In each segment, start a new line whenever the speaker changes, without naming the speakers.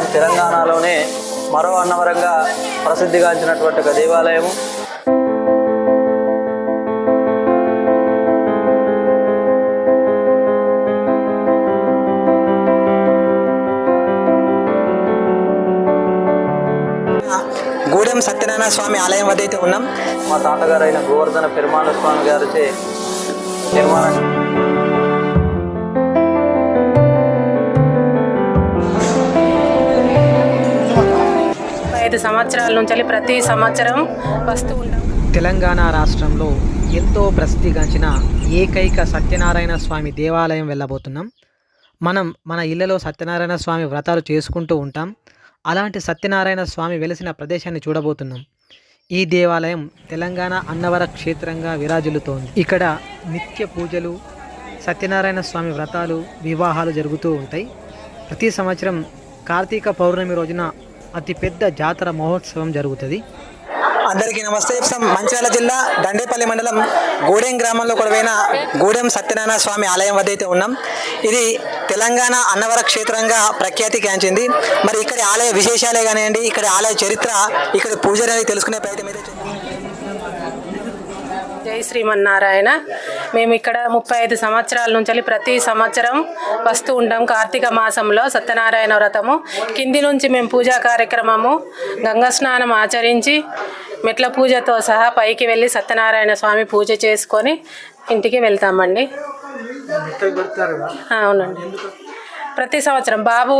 తెలంగాణలోనే మరో అన్నవరంగా ప్రసిద్ధిగాంచినటువంటి ఒక దేవాలయము.
గూడెం సత్యనారాయణ స్వామి ఆలయం వద్ద అయితే ఉన్నాం.
మా తాతగారైన గోవర్ధన పెరుమాళ స్వామి గారిచే నిర్మాణం.
ఐదు సంవత్సరాల నుంచి ప్రతి సంవత్సరం వస్తూ ఉంటాం.
తెలంగాణ రాష్ట్రంలో ఎంతో ప్రసిద్ధిగాంచిన ఏకైక సత్యనారాయణ స్వామి దేవాలయం వెళ్ళబోతున్నాం. మనం మన ఇళ్ళలో సత్యనారాయణ స్వామి వ్రతాలు చేసుకుంటూ ఉంటాం. అలాంటి సత్యనారాయణ స్వామి వెలిసిన ప్రదేశాన్ని చూడబోతున్నాం. ఈ దేవాలయం తెలంగాణ అన్నవర క్షేత్రంగా విరాజిల్లుతోంది. ఇక్కడ నిత్య పూజలు సత్యనారాయణ స్వామి వ్రతాలు వివాహాలు జరుగుతూ ఉంటాయి. ప్రతి సంవత్సరం కార్తీక పౌర్ణమి రోజున అతిపెద్ద జాతర మహోత్సవం జరుగుతుంది. అందరికీ నమస్తే. మంచిర్యాల జిల్లా దండేపల్లి మండలం గూడెం గ్రామంలో కొడవైన గూడెం సత్యనారాయణ స్వామి ఆలయం వద్ద అయితే ఉన్నాం. ఇది తెలంగాణ అన్నవర క్షేత్రంగా ప్రఖ్యాతి గాంచింది. మరి ఇక్కడ ఆలయ విశేషాలే కానివ్వండి ఇక్కడ ఆలయ చరిత్ర ఇక్కడ పూజలు అనేది తెలుసుకునే ప్రయత్నం అయితే
శ్రీమన్నారాయణ. మేము ఇక్కడ ముప్పై ఐదు సంవత్సరాల నుంచి ప్రతి సంవత్సరం వస్తూ ఉంటాం కార్తీక మాసంలో సత్యనారాయణ వ్రతము. కింది నుంచి మేము పూజా కార్యక్రమము గంగా స్నానం ఆచరించి మెట్ల పూజతో సహా పైకి వెళ్ళి సత్యనారాయణ స్వామి పూజ చేసుకొని ఇంటికి వెళ్తామండి. అవునండి. ప్రతి సంవత్సరం బాబు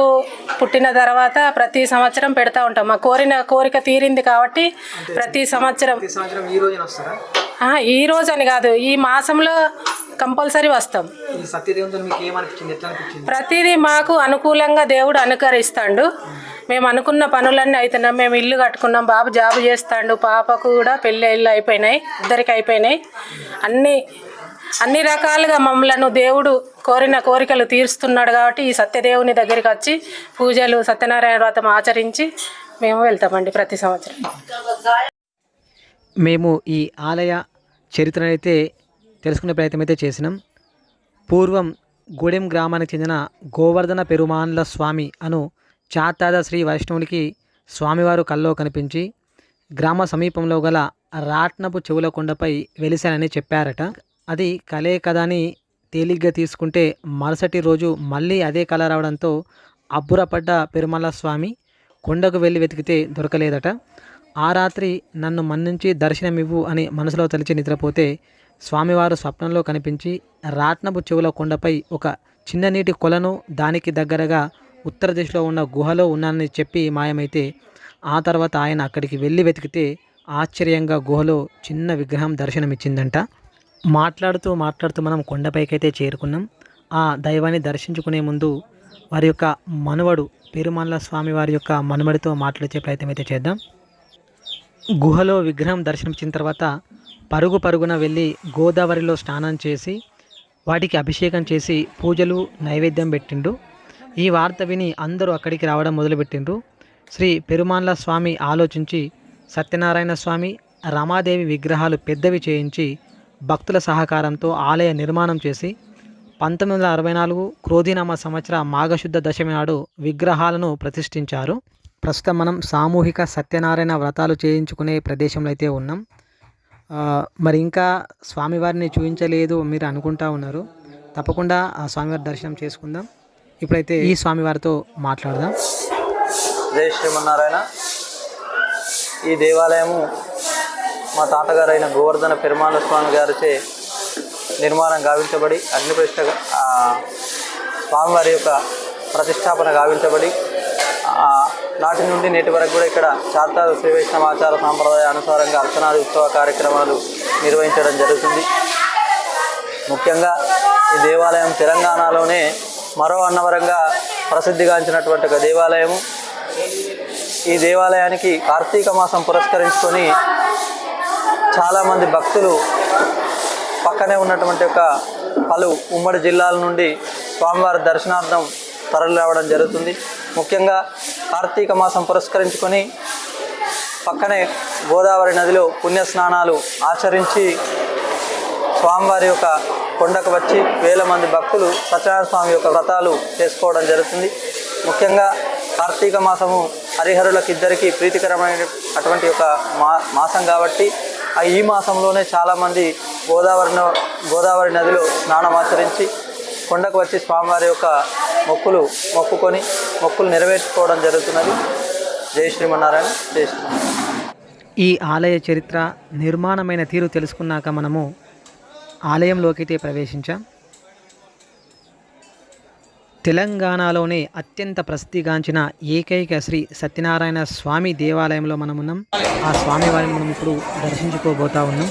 పుట్టిన తర్వాత ప్రతి సంవత్సరం పెడతా ఉంటాం. మా కోరిన కోరిక తీరింది కాబట్టి ప్రతి సంవత్సరం
ఈ
రోజు అని కాదు ఈ మాసంలో కంపల్సరీ వస్తాం. ప్రతిదీ మాకు అనుకూలంగా దేవుడు అనుకరిస్తాడు. మేము అనుకున్న పనులన్నీ అవుతున్నాం మేము ఇల్లు కట్టుకున్నాం. బాబు జాబు చేస్తాడు. పాపకు కూడా పెళ్ళి ఇల్లు అయిపోయినాయి. ఇద్దరికి అయిపోయినాయి. అన్నీ అన్ని రకాలుగా మమ్మలను దేవుడు కోరిన కోరికలు తీరుస్తున్నాడు కాబట్టి ఈ సత్యదేవుని దగ్గరికి వచ్చి పూజలు సత్యనారాయణ వ్రతం ఆచరించి మేము వెళ్తామండి ప్రతి సంవత్సరం.
మేము ఈ ఆలయ చరిత్రను అయితే తెలుసుకునే ప్రయత్నం అయితే చేసినాం. పూర్వం గూడెం గ్రామానికి చెందిన గోవర్ధన పెరుమాన్ల స్వామి అను చాతాద శ్రీ వైష్ణవునికి స్వామివారు కల్లో కనిపించి గ్రామ సమీపంలో గల రాట్నపు చెవుల కొండపై వెలిశానని చెప్పారట. అది కలే కదా అని తేలిగ్గా తీసుకుంటే మరుసటి రోజు మళ్ళీ అదే కళ రావడంతో అబ్బురపడ్డ పెరుమల స్వామి కొండకు వెళ్ళి వెతికితే దొరకలేదట. ఆ రాత్రి నన్ను మన్నించి దర్శనమివ్వు అని మనసులో తలిచి నిద్రపోతే స్వామివారు స్వప్నంలో కనిపించి రాట్నపు చెవుల కొండపై ఒక చిన్న నీటి కొలను దానికి దగ్గరగా ఉత్తర దిశలో ఉన్న గుహలో ఉన్నానని చెప్పి మాయమైతే ఆ తర్వాత ఆయన అక్కడికి వెళ్ళి వెతికితే ఆశ్చర్యంగా గుహలో చిన్న విగ్రహం దర్శనమిచ్చిందంట. మాట్లాడుతూ మాట్లాడుతూ మనం కొండపైకైతే చేరుకున్నాం. ఆ దైవాన్ని దర్శించుకునే ముందు వారి యొక్క మనువడు పెరుమల్ల స్వామి వారి యొక్క మనుమడితో మాట్లాడే ప్రయత్నం అయితే చేద్దాం. గుహలో విగ్రహం దర్శనమిచ్చిన తర్వాత పరుగు పరుగున వెళ్ళి గోదావరిలో స్నానం చేసి వాటికి అభిషేకం చేసి పూజలు నైవేద్యం పెట్టిండు. ఈ వార్త విని అందరూ అక్కడికి రావడం మొదలుపెట్టిండ్రు. శ్రీ పెరుమాన్ల స్వామి ఆలోచించి సత్యనారాయణ స్వామి రమాదేవి విగ్రహాలు పెద్దవి చేయించి భక్తుల సహకారంతో ఆలయ నిర్మాణం చేసి పంతొమ్మిది వందల అరవై నాలుగు క్రోధినామ సంవత్సర మాఘశుద్ధ దశమి నాడు విగ్రహాలను ప్రతిష్ఠించారు. ప్రస్తుతం మనం సామూహిక సత్యనారాయణ వ్రతాలు చేయించుకునే ప్రదేశంలో అయితే ఉన్నాం. మరి ఇంకా స్వామివారిని చూపించలేదు మీరు అనుకుంటా ఉన్నారు. తప్పకుండా ఆ స్వామివారి దర్శనం చేసుకుందాం. ఇప్పుడైతే ఈ స్వామివారితో మాట్లాడదాం.
జై శ్రీమన్నారాయణ. ఈ దేవాలయము మా తాతగారైన గోవర్ధన పెరుమాళ స్వామి గారిచే నిర్మాణం గావించబడి అగ్నిప్రతిష్ట స్వామివారి యొక్క ప్రతిష్టాపన గావించబడి నాటి నుండి నేటి వరకు కూడా ఇక్కడ చార్తా శ్రీ వైష్ణవ ఆచార సాంప్రదాయ అనుసారంగా అర్చనాది ఉత్సవ కార్యక్రమాలు నిర్వహించడం జరుగుతుంది. ముఖ్యంగా ఈ దేవాలయం తెలంగాణలోనే మరో అన్నవరంగా ప్రసిద్ధిగాంచినటువంటి ఒక దేవాలయము. ఈ దేవాలయానికి కార్తీక మాసం పురస్కరించుకొని చాలామంది భక్తులు పక్కనే ఉన్నటువంటి ఒక పలు ఉమ్మడి జిల్లాల నుండి స్వామివారి దర్శనార్థం తరలి రావడం జరుగుతుంది. ముఖ్యంగా కార్తీక మాసం పురస్కరించుకొని పక్కనే గోదావరి నదిలో పుణ్య స్నానాలు ఆచరించి స్వామివారి యొక్క కొండకు వచ్చి వేల మంది భక్తులు సత్యనారాయణ స్వామి యొక్క వ్రతాలు చేసుకోవడం జరుగుతుంది. ముఖ్యంగా కార్తీక మాసము హరిహరులకు ఇద్దరికీ ప్రీతికరమైన అటువంటి ఒక మా మాసం కాబట్టి ఆ ఈ మాసంలోనే చాలామంది గోదావరి న- గోదావరి నదిలో స్నానం ఆచరించి కొండకు వచ్చి స్వామివారి యొక్క మొక్కులు మొక్కుకొని మొక్కులు నెరవేర్చుకోవడం జరుగుతున్నది. జై శ్రీమన్నారాయణ జై శ్రీమన్నారాయణ.
ఈ ఆలయ చరిత్ర నిర్మాణమైన తీరు తెలుసుకున్నాక మనము ఆలయంలోకి ప్రవేశించాం. తెలంగాణలోనే అత్యంత ప్రసిద్ధిగాంచిన ఏకైక శ్రీ సత్యనారాయణ స్వామి దేవాలయంలో మనం ఉన్నాం ఆ స్వామి వారిని మనం ఇప్పుడు దర్శించుకోబోతా ఉన్నాం.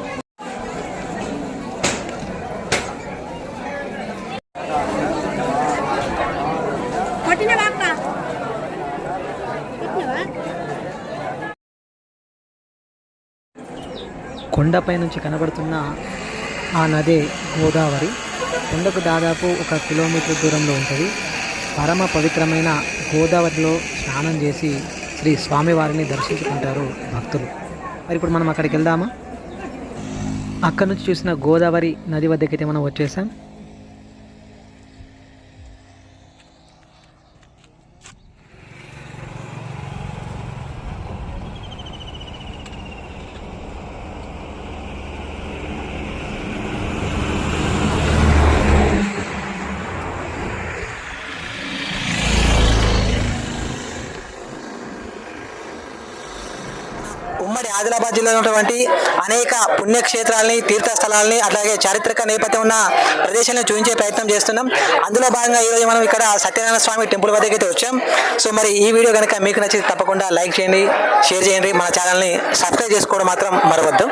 కొండపై నుంచి కనబడుతున్న ఆ నదే గోదావరి. కొండకు దాదాపు ఒక కిలోమీటర్ దూరంలో ఉంటుంది. పరమ పవిత్రమైన గోదావరిలో స్నానం చేసి శ్రీ స్వామివారిని దర్శించుకుంటారు భక్తులు. మరి ఇప్పుడు మనం అక్కడికి వెళ్దామా? అక్కడ నుంచి చూసిన గోదావరి నది వద్దకైతే మనం వచ్చేసాం.
ఉమ్మడి ఆదిలాబాద్ జిల్లాలో ఉన్నటువంటి అనేక పుణ్యక్షేత్రాలని తీర్థస్థలాలని అలాగే చారిత్రక నేపథ్యం ఉన్న ప్రదేశాలను చూపించే ప్రయత్నం చేస్తున్నాం. అందులో భాగంగా ఈరోజు మనం ఇక్కడ సత్యనారాయణ స్వామి టెంపుల్ వద్దకు అయితే వచ్చాం. సో మరి ఈ వీడియో కనుక మీకు నచ్చితే తప్పకుండా లైక్ చేయండి షేర్ చేయండి. మన ఛానల్ని సబ్స్క్రైబ్ చేసుకోవడం మాత్రం మరవద్దు.